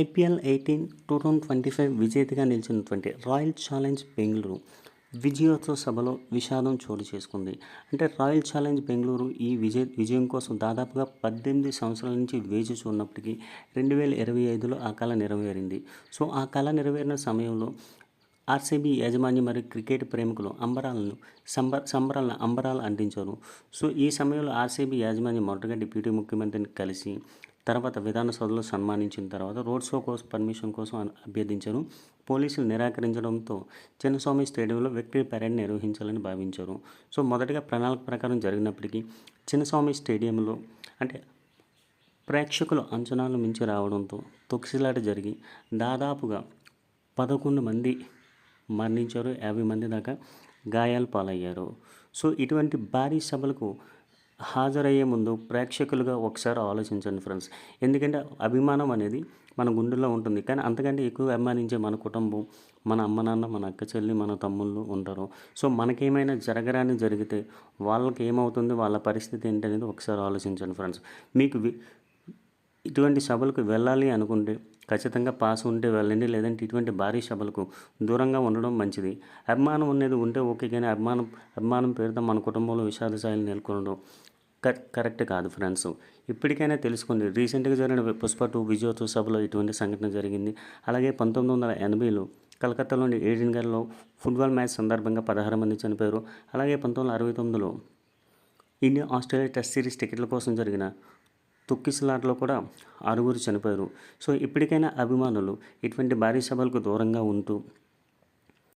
IPL eighteen two thousand twenty five విజేతగా నిలిచినటువంటి royal challenge Bengaluru విజయోత్సవ సభలో విషాదం చోటు చేసుకుంది. అంటే రాయల్ ఛాలెంజ్ బెంగళూరు ఈ విజయ విజయం కోసం దాదాపుగా పద్దెనిమిది సంవత్సరాల నుంచి వేచి చూడనప్పటికీ రెండు వేల ఇరవై ఐదులో ఆ కళ నెరవేరింది. సో ఆ కళ నెరవేరిన సమయంలో ఆర్సీబీ యాజమాన్యం మరియు క్రికెట్ ప్రేమికులు అంబరాలను సంబ సంబరాలను అంబరాలు అంటించారు సో ఈ సమయంలో ఆర్సీబీ యాజమాన్యం మొదటగా డిప్యూటీ ముఖ్యమంత్రిని కలిసి తర్వాత విధాన సభలో సన్మానించిన తర్వాత రోడ్ షో కోసం పర్మిషన్ కోసం అభ్యర్థించారు. పోలీసులు నిరాకరించడంతో చిన్నస్వామి స్టేడియంలో విక్టరీ పరేడ్ నిర్వహించాలని భావించారు. సో మొదటగా ప్రణాళిక ప్రకారం జరిగినప్పటికీ చిన్నస్వామి స్టేడియంలో అంటే ప్రేక్షకుల అంచనాలు మించి రావడంతో తొక్సిలాట జరిగి దాదాపుగా పదకొండు మంది మరణించారు. యాభై మంది దాకా గాయాలు పాలయ్యారు. సో ఇటువంటి భారీ సభలకు హాజరయ్యే ముందు ప్రేక్షకులుగా ఒకసారి ఆలోచించండి ఫ్రెండ్స్. ఎందుకంటే అభిమానం అనేది మన గుండెల్లో ఉంటుంది. కానీ అంతకంటే ఎక్కువ అభిమానించే మన కుటుంబం మన అమ్మ నాన్న మన అక్క చెల్లి మన తమ్ముళ్ళు ఉంటారు. సో మనకేమైనా జరగరాని జరిగితే వాళ్ళకి ఏమవుతుంది వాళ్ళ పరిస్థితి ఏంటనేది ఒకసారి ఆలోచించండి ఫ్రెండ్స్. మీకు వి- ఇటువంటి సభలకు వెళ్ళాలి అనుకుంటే ఖచ్చితంగా పాస్ ఉంటే వెళ్ళండి లేదంటే ఇటువంటి భారీ సభలకు దూరంగా ఉండడం మంచిది. అభిమానం అనేది ఉంటే ఓకే కానీ అభిమానం అభిమానం పేరుతో మన కుటుంబంలో విషాద స్థాయిలు నెలకొనడం కరెక్ట్ కాదు ఫ్రెండ్స్. ఇప్పటికైనా తెలుసుకోండి రీసెంట్గా జరిగిన పుష్ప టూ విజయోత్సవ సభలో ఇటువంటి సంఘటన జరిగింది. అలాగే పంతొమ్మిది వందల ఎనభైలో కలకత్తాలోని ఏడెన్ గారిలో ఫుట్బాల్ మ్యాచ్ సందర్భంగా పదహారు మంది చనిపోయారు. అలాగే పంతొమ్మిది వందల అరవై తొమ్మిదిలో ఇండియా ఆస్ట్రేలియా టెస్ట్ సిరీస్ టికెట్ల కోసం జరిగిన తొక్కిసలాటలో కూడా ఆరుగురు చనిపోయారు. సో ఇప్పటికైనా అభిమానులు ఇటువంటి భారీ సభలకు దూరంగా ఉంటూ